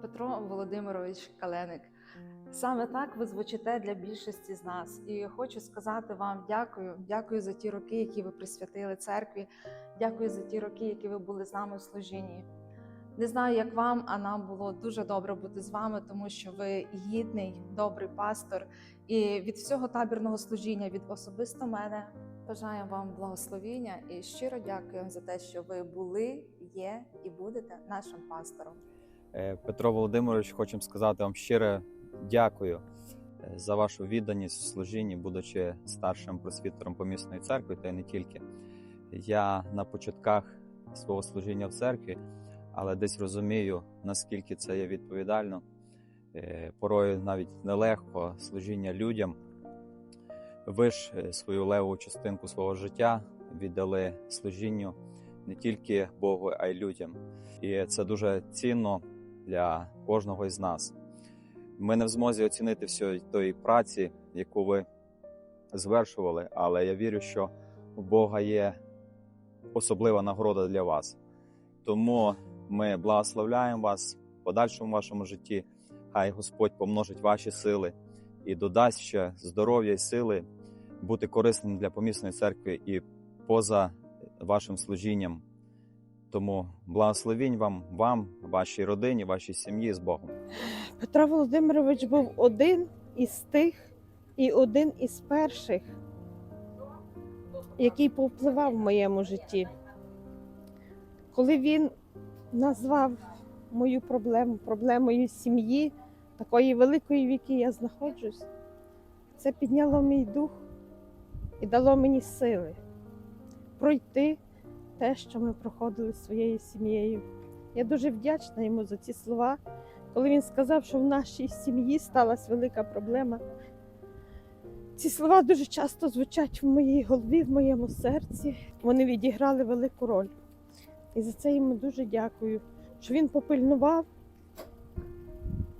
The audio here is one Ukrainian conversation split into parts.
Петро Володимирович Каленик. Саме так ви звучите для більшості з нас. І хочу сказати вам дякую. Дякую за ті роки, які ви присвятили церкві. Дякую за ті роки, які ви були з нами в служінні. Не знаю, як вам, а нам було дуже добре бути з вами, тому що ви гідний, добрий пастор. І від всього табірного служіння, від особисто мене, бажаю вам благословіння і щиро дякую за те, що ви були, є і будете нашим пастором. Е, Петро Володимирович, хочемо сказати вам щире дякую е, за вашу відданість в служінні, будучи старшим просвітером помісної церкви, та й не тільки. Я на початках свого служіння в церкві, але десь розумію, наскільки це є відповідально. Е, Порою навіть нелегко служіння людям. Ви ж свою леву частинку свого життя віддали служінню не тільки Богу, а й людям. І це дуже цінно для кожного із нас. Ми не в змозі оцінити всієї тої праці, яку ви звершували, але я вірю, що у Бога є особлива нагорода для вас. Тому ми благословляємо вас в подальшому вашому житті. Хай Господь помножить ваші сили і додасть ще здоров'я і сили бути корисним для помісної церкви і поза вашим служінням. Тому благословінь вам, вам, вашій родині, вашій сім'ї з Богом. Петро Володимирович був один із тих і один із перших, який повпливав в моєму житті. Коли він назвав мою проблему проблемою сім'ї, такої великої, в якій я знаходжусь, це підняло мій дух і дало мені сили пройти те, що ми проходили своєю сім'єю. Я дуже вдячна йому за ці слова коли він сказав, що в нашій сім'ї сталася велика проблема. Ці слова дуже часто звучать в моїй голові, в моєму серці. Вони відіграли велику роль. І за це йому дуже дякую, що він попильнував.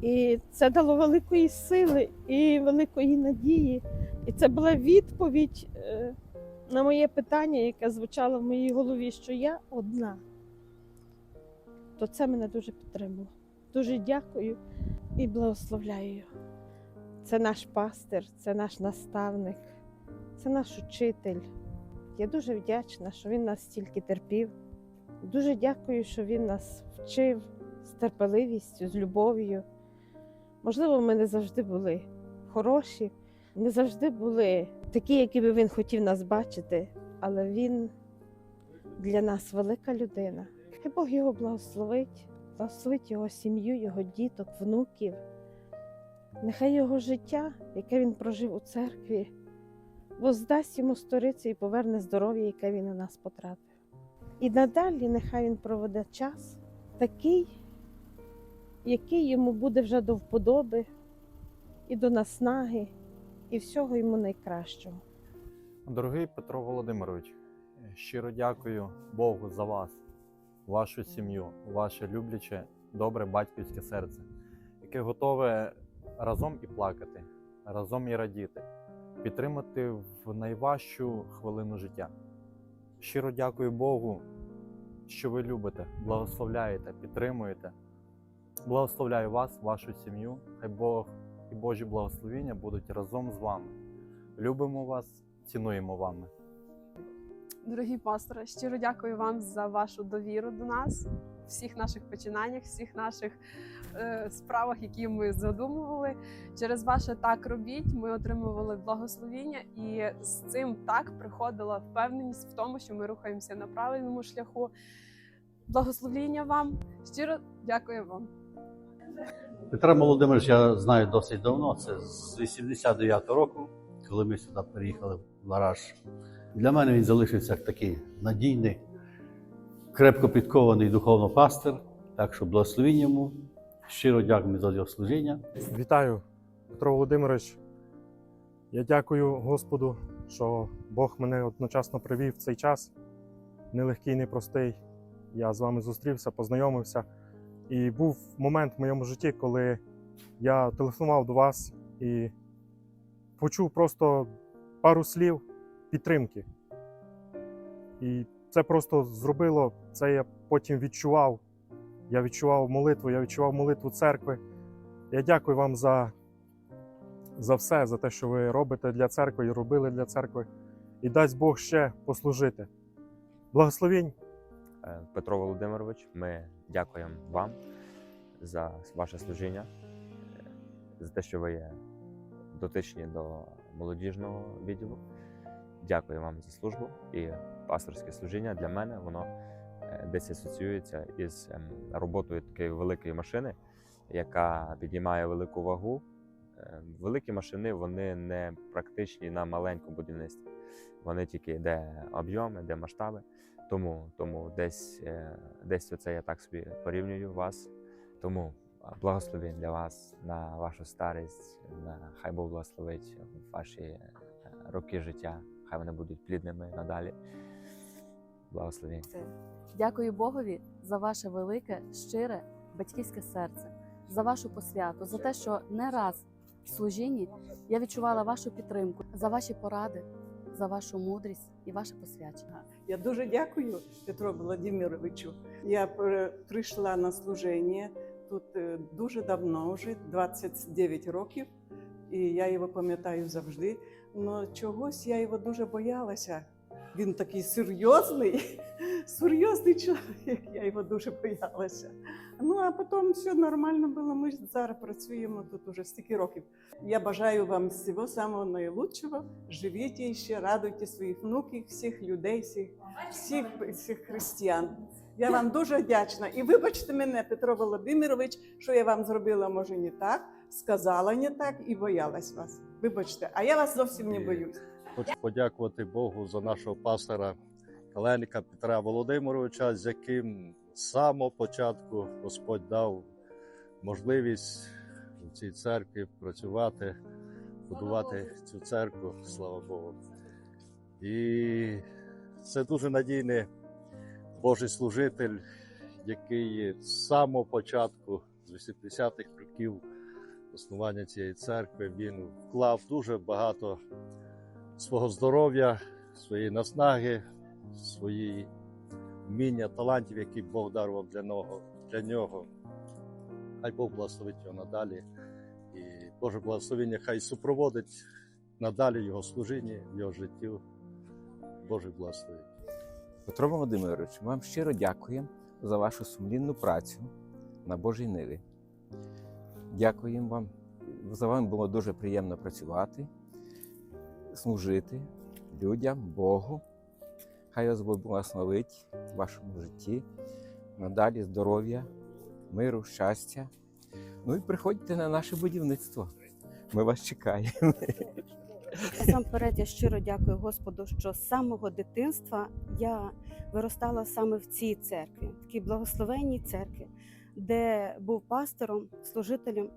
І це дало великої сили і великої надії. І це була відповідь е, на моє питання, яке звучало в моїй голові, що я одна. То це мене дуже підтримало. Дуже дякую і благословляю його. Це наш пастир, це наш наставник, це наш учитель. Я дуже вдячна, що він нас стільки терпів. Дуже дякую, що він нас вчив з терпеливістю, з любов'ю. Можливо, ми не завжди були хороші, не завжди були такі, які би він хотів нас бачити, але він для нас велика людина. Хай Бог його благословить благословить його сім'ю, його діток, внуків. Нехай його життя, яке він прожив у церкві, воздасть йому сторицю і поверне здоров'я, яке він у нас потратив. І надалі нехай він проведе час такий, який йому буде вже до вподоби, і до наснаги, і всього йому найкращого. Дорогий Петро Володимирович, щиро дякую Богу за вас, вашу сім'ю, ваше любляче, добре батьківське серце, яке готове разом і плакати, разом і радіти, підтримати в найважчу хвилину життя. Щиро дякую Богу, що ви любите, благословляєте, підтримуєте. Благословляю вас, вашу сім'ю. Хай Бог і Божі благословіння будуть разом з вами. Любимо вас, цінуємо вами. Дорогі пастори, щиро дякую вам за вашу довіру до нас, всіх наших починаннях, всіх наших е, справах, які ми задумували. Через ваше так робіть, ми отримували благословіння, і з цим так приходила впевненість в тому, що ми рухаємося на правильному шляху. Благословіння вам, щиро дякую вам. Петра Володимирович я знаю досить давно, це з 89-го року, коли ми сюди переїхали в Лараш. Для мене він залишився як такий надійний, крепко підкований духовно пастир. Так що благословінь йому. Щиро дякую за його служіння. Вітаю, Петро Володимирович. Я дякую Господу, що Бог мене одночасно привів в цей час. Нелегкий, непростий. Я з вами зустрівся, познайомився. І був момент в моєму житті, коли я телефонував до вас і почув просто пару слів підтримки. І це просто зробило, це я потім відчував Я відчував молитву, я відчував молитву церкви. Я дякую вам за, за все, за те, що ви робите для церкви і робили для церкви. І дасть Бог ще послужити. Благословінь Е, Петро Володимирович, ми дякуємо вам за ваше служіння, за те, що ви є дотичні до молодіжного відділу. Дякую вам за службу і пасторське служіння для мене воно е, десь асоціюється із ем, роботою такої великої машини, яка піднімає велику вагу. Е, Великі машини вони не практичні на маленькому будівництві. Вони тільки де об'єми, де масштаби. Тому, тому десь, е, десь оце я так собі порівнюю вас. Тому благословень для вас на вашу старість, на хай Бог благословить ваші е, роки життя, хай вони будуть плідними надалі. Благословень. Дякую Богові за ваше велике, щире батьківське серце, за вашу посвяту, за те, що не раз в служінні я відчувала вашу підтримку, за ваші поради, за вашу мудрість і ваше посвячення. Я дуже дякую Петру Володимировичу. Я прийшла на служення тут е, дуже давно, вже 29 років, і я його пам'ятаю завжди. Але чогось я його дуже боялася. Він такий серйозний, серйозний чоловік. Я його дуже боялася. Ну а потім все нормально було. Ми зараз працюємо тут уже стільки років. Я бажаю вам всього самого найкращого. Живіть ще, радуйте своїх внуків, всіх людей, всіх, всіх, всіх християн. Я вам дуже вдячна. І вибачте мене, Петро Володимирович, що я вам зробила, може, не так, сказала не так і боялась вас. Вибачте, а я вас зовсім не боюсь. Хочу подякувати Богу за нашого пастора Каленика Петра Володимировича, з яким самого початку Господь дав можливість в цій церкві працювати, будувати цю церкву, слава Богу. І це дуже надійний Божий служитель, який з самого початку, з 80-х років основання цієї церкви, він вклав дуже багато свого здоров'я, своєї наснаги, свої вміння, талантів, які Бог дарував для нього. Для нього. Хай Бог благословить його надалі. І Боже благословення хай супроводить надалі його служіння, його життю. Боже благословить. Петро Володимирович, ми вам щиро дякуємо за вашу сумлінну працю на Божій ниві. Дякуємо вам. За вами було дуже приємно працювати, служити людям, Богу. Хай вас благословить в вашому житті. Надалі здоров'я, миру, щастя. Ну і приходьте на наше будівництво. Ми вас чекаємо. Насамперед я щиро дякую Господу, що з самого дитинства я виростала саме в цій церкві, в такій благословенній церкві, де був пастором, служителем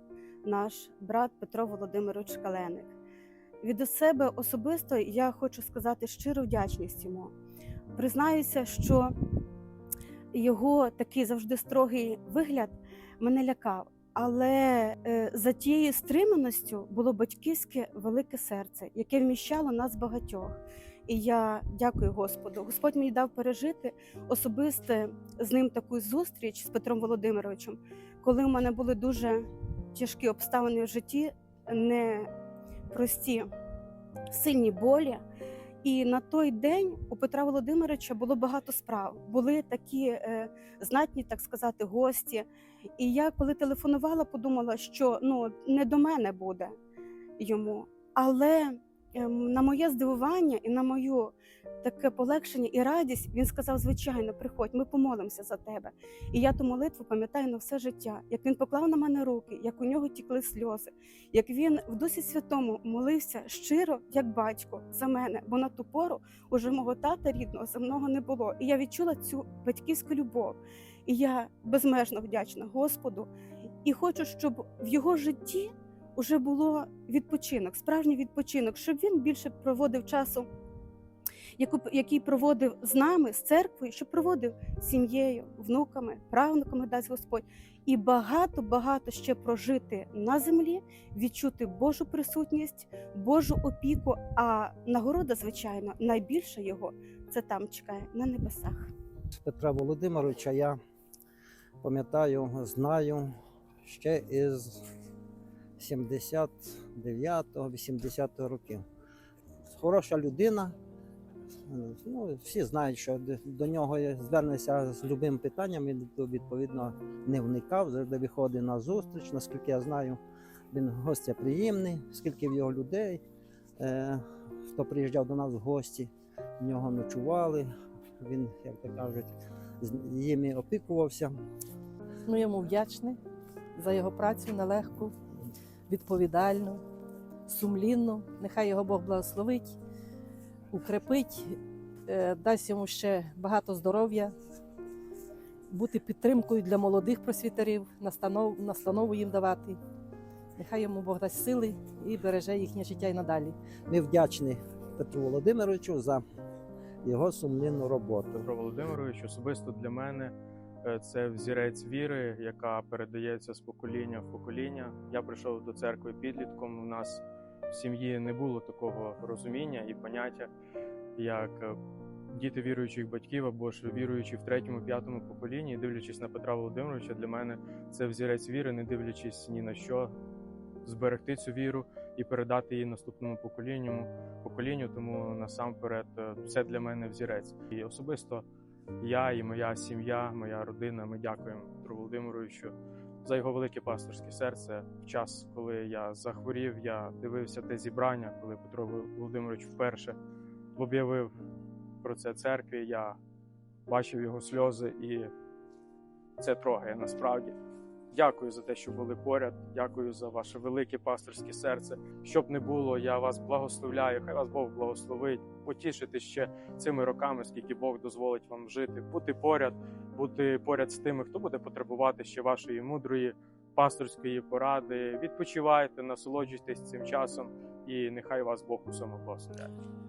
наш брат Петро Володимирович Каленик. Від себе особисто я хочу сказати щиру вдячність йому. Признаюся, що його такий завжди строгий вигляд мене лякав. Але е, за тією стриманості було батьківське велике серце, яке вміщало нас багатьох. І я дякую Господу. Господь мені дав пережити особисте з ним таку зустріч з Петром Володимировичем, коли у мене були дуже тяжкі обставини в житті, непрості, сильні болі. І на той день у Петра Володимировича було багато справ. Були такі е, знатні, так сказати, гості. І я, коли телефонувала, подумала, що ну не до мене буде йому. Але на моє здивування і на мою таке полегшення і радість він сказав: звичайно, приходь, ми помолимося за тебе. І я ту молитву пам'ятаю на все життя, як він поклав на мене руки, як у нього тікли сльози, як він в Дусі Святому молився щиро, як батько, за мене, бо на ту пору уже мого тата рідного земного не було. І я відчула цю батьківську любов. І я безмежно вдячна Господу і хочу, щоб в його житті вже було відпочинок, справжній відпочинок, щоб він більше проводив часу, який проводив з нами, з церквою, щоб проводив сім'єю, внуками, правнуками дасть Господь. І багато-багато ще прожити на землі, відчути Божу присутність, Божу опіку. А нагорода, звичайно, найбільша його це там чекає на небесах. Петра Володимировича я пам'ятаю, знаю ще із 79-80 років. Хороша людина. Ну, всі знають, що до нього звернешся з любим питанням, він відповідно не вникав, завжди виходить на зустріч. Наскільки я знаю, він гостєприємний, скільки в його людей, е, хто приїжджав до нас в гості, в нього ночували. Він, як то кажуть, з ними опікувався. Ми йому вдячні за його працю нелегку, відповідальну, сумлінну. Нехай його Бог благословить, укрепить, е, дасть йому ще багато здоров'я, бути підтримкою для молодих просвітерів, настанов, настанову їм давати. Нехай йому Бог дасть сили і береже їхнє життя і надалі. Ми вдячні Петру Володимировичу за його сумлінну роботу. Петро Володимирович, особисто для мене це взірець віри, яка передається з покоління в покоління. Я прийшов до церкви підлітком. У нас в сім'ї не було такого розуміння і поняття, як е, діти віруючих батьків або ж віруючі в третьому, п'ятому поколінні. Дивлячись на Петра Володимировича, для мене це взірець віри, не дивлячись ні на що, зберегти цю віру і передати її наступному поколінню. поколінню. Тому насамперед е, це для мене взірець. І особисто я і моя сім'я, моя родина. Ми дякуємо Петру Володимировичу за його велике пасторське серце. В час, коли я захворів, я дивився те зібрання, коли Петро Володимирович вперше об'явив про це церкві. Я бачив його сльози, і це трогає насправді. Дякую за те, що були поряд. Дякую за ваше велике пасторське серце. Щоб не було, я вас благословляю. Хай вас Бог благословить, потішити ще цими роками, скільки Бог дозволить вам жити, бути поряд, бути поряд з тими, хто буде потребувати ще вашої мудрої пасторської поради. Відпочивайте, насолоджуйтесь цим часом, і нехай вас Бог усьому благословляє.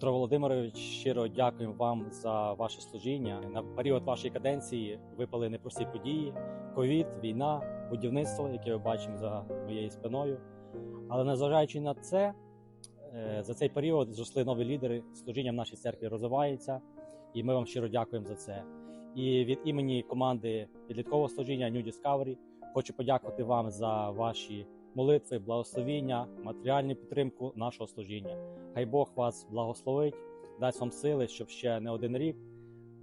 Петро Володимирович, щиро дякуємо вам за ваше служіння. На період вашої каденції випали непрості події: ковід, війна, будівництво, яке ми бачимо за моєю спиною. Але незважаючи на це, е, за цей період зросли нові лідери. Служіння в нашій церкві розвивається, і ми вам щиро дякуємо за це. І від імені команди підліткового служіння New Discovery хочу подякувати вам за ваші молитви, благословіння, матеріальну підтримку нашого служіння. Хай Бог вас благословить, дасть вам сили, щоб ще не один рік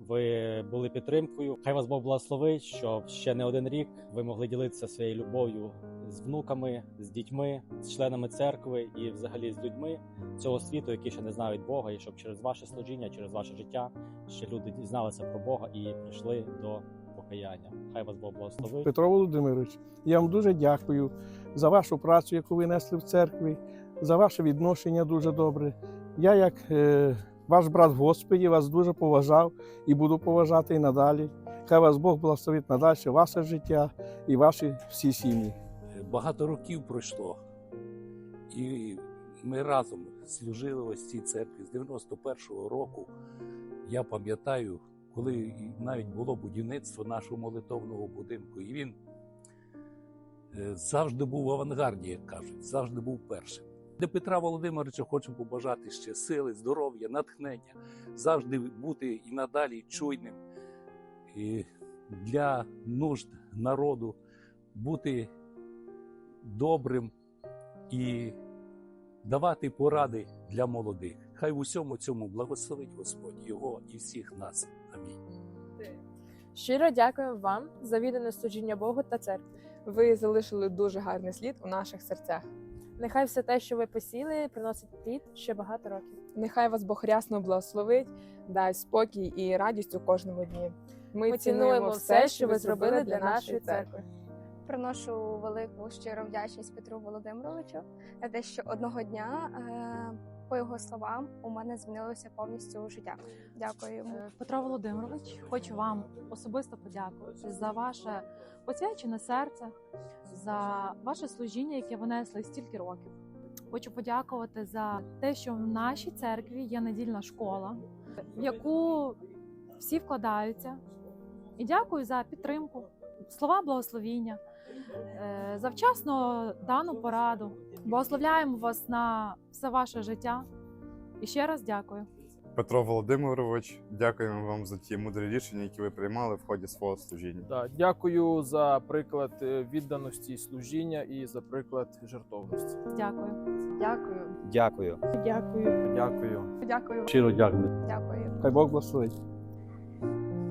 ви були підтримкою. Хай вас Бог благословить, щоб ще не один рік ви могли ділитися своєю любов'ю з внуками, з дітьми, з членами церкви і взагалі з людьми цього світу, які ще не знають Бога, і щоб через ваше служіння, через ваше життя ще люди дізналися про Бога і прийшли до покаяння. Хай вас Бог благословить. Петро Володимирович, я вам дуже дякую за вашу працю, яку ви несли в церкві, за ваше відношення дуже добре. Я, як е, ваш брат в Господі, вас дуже поважав і буду поважати і надалі. Хай вас Бог благословить надалі ваше життя і ваші всі сім'ї. Багато років пройшло, і ми разом служили ось цій церкві з 91-го року. Я пам'ятаю, коли навіть було будівництво нашого молитовного будинку, і він е, завжди був в авангарді, як кажуть, завжди був першим. Для Петра Володимировича хочу побажати ще сили, здоров'я, натхнення, завжди бути і надалі чуйним і для нужд народу, бути добрим і давати поради для молодих. Хай в усьому цьому благословить Господь його і всіх нас. Амінь. Щиро дякую вам за віддане служіння Богу та церкві. Ви залишили дуже гарний слід у наших серцях. Нехай все те, що ви посіли, приносить плід ще багато років. Нехай вас Бог рясно благословить, дасть спокій і радість у кожному дні. Ми цінуємо все, що ви зробили для нашої церкви. Приношу велику щиру вдячність Петру Володимировичу за те, що одного дня, е, по його словам, у мене змінилося повністю життя. Дякую. Е, Петро Володимирович, хочу вам особисто подякувати за ваше посвячене серце, за ваше служіння, яке ви несли стільки років. Хочу подякувати за те, що в нашій церкві є недільна школа, в яку всі вкладаються. І дякую за підтримку, слова благословіння, е, за вчасно дану пораду. Благословляємо вас на все ваше життя. І ще раз дякую. Петро Володимирович, дякуємо вам за ті мудрі рішення, які ви приймали в ході свого служіння. Да, дякую за приклад е, відданості і служіння і за приклад жертовності. Дякую. Дякую. Дякую. Дякую. Дякую. Дякую. Щиро дякую. Дякую. Хай Бог благословить.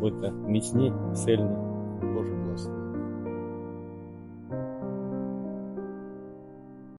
Будьте міцні, сильні